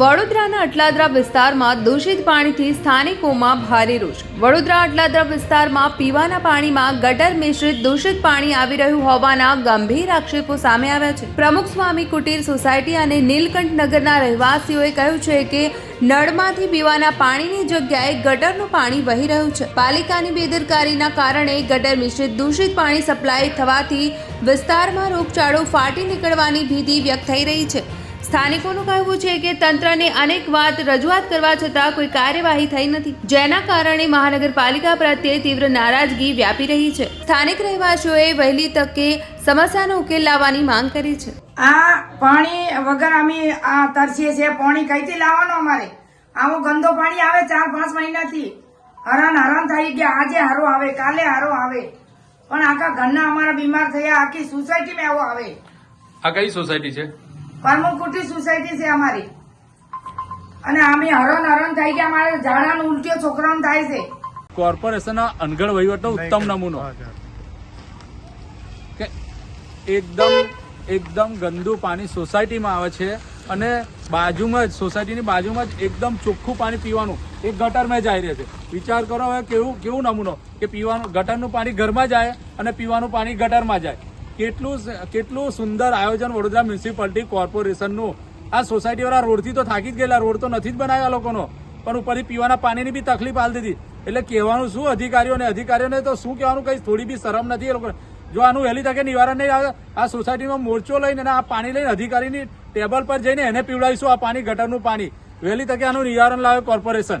વડોદરાના અટલાદરા વિસ્તારમાં દૂષિત પાણીથી સ્થાનિકોમાં ભારે રોષ. વડોદરા અટલાદરા વિસ્તારમાં પીવાના પાણીમાં ગટર મિશ્રિત દૂષિત પાણી આવી રહ્યું હોવાના ગંભીર આક્ષેપો સામે આવ્યા છે. પ્રમુખ સ્વામી કુટીર સોસાયટી અને નીલકંઠ નગરના રહેવાસીઓએ કહ્યું છે કે, નળમાંથી પીવાના પાણીની જગ્યાએ ગટરનું પાણી વહી રહ્યું છે. પાલિકાની બેદરકારીના કારણે ગટર મિશ્રિત દૂષિત પાણી સપ્લાય થવાથી વિસ્તારમાં રોગચાળો ફાટી નીકળવાની ભીતિ વ્યક્ત થઈ રહી છે. સ્થાનિકોનું કહેવું છે કે તંત્રને અનેક વાત રજૂઆત કરવા છતાં કોઈ કાર્યવાહી થઈ નથી. જેના કારણે મહાનગરપાલિકા પ્રત્યે તીવ્ર નારાજગી વ્યાપી રહી છે. સ્થાનિક રહેવાસીઓએ વહેલી તકે સમસ્યાનો ઉકેલ લાવવાની માંગ કરી છે. આ પાણી વગર અમે આ તરસીએ છીએ. પાણી કઈથી લાવવાનું અમારે? આવું ગંદો પાણી આવે ચાર પાંચ મહિનાથી. હરાન હરાન થઈ ગયા આજે હારો આવે કાલે હારો આવે. પણ આખા ઘરના અમારા બીમાર થયા. આખી સોસાયટીમાં આવો આવે. આ કઈ સોસાયટી છે? પરમકુટી સોસાયટી છે અમારી. અને અમે હરણ હરણ થઈ ગયા અમારે ઝાડાનું ઉલટીઓ છોકરાઓને થાય છે. કોર્પોરેશનના અનગઢ વહીવટનો ઉત્તમ નમૂનો. કે એકદમ એકદમ ગંદુ પાણી સોસાયટીમાં આવે છે અને બાજુમાં જ સોસાયટીની બાજુમાં જ એકદમ ચોખ્ખું પાણી પીવાનું. એ ગટરમાં જાય રહે છે. વિચાર કરો હવે કેવું કેવું નમૂનો? કે પીવાનું ગટરનું પાણી ઘરમાં જાય અને પીવાનું પાણી ગટરમાં જાય. કેટલું કેટલું સુંદર આયોજન વડોદરા મ્યુનિસિપાલિટી કોર્પોરેશનનું. આ સોસાયટીવાળા રોડથી તો થાકી જ ગયેલા, રોડ તો નથી જ બનાવ્યા લોકોનો. પણ ઉપરથી પીવાના પાણીની બી તકલીફ હાલ દીધી. એટલે કહેવાનું શું, અધિકારીઓને અધિકારીઓને તો શું કહેવાનું, કંઈ થોડી બી શરમ નથી એ લોકોને. જો આનું વહેલી તકે નિવારણ નહીં આવે, આ સોસાયટીમાં મોરચો લઈને આ પાણી લઈને અધિકારીની ટેબલ પર જઈને એને પીવડાવીશું આ પાણી, ગટરનું પાણી. વહેલી તકે આનું નિવારણ લાવે કોર્પોરેશન.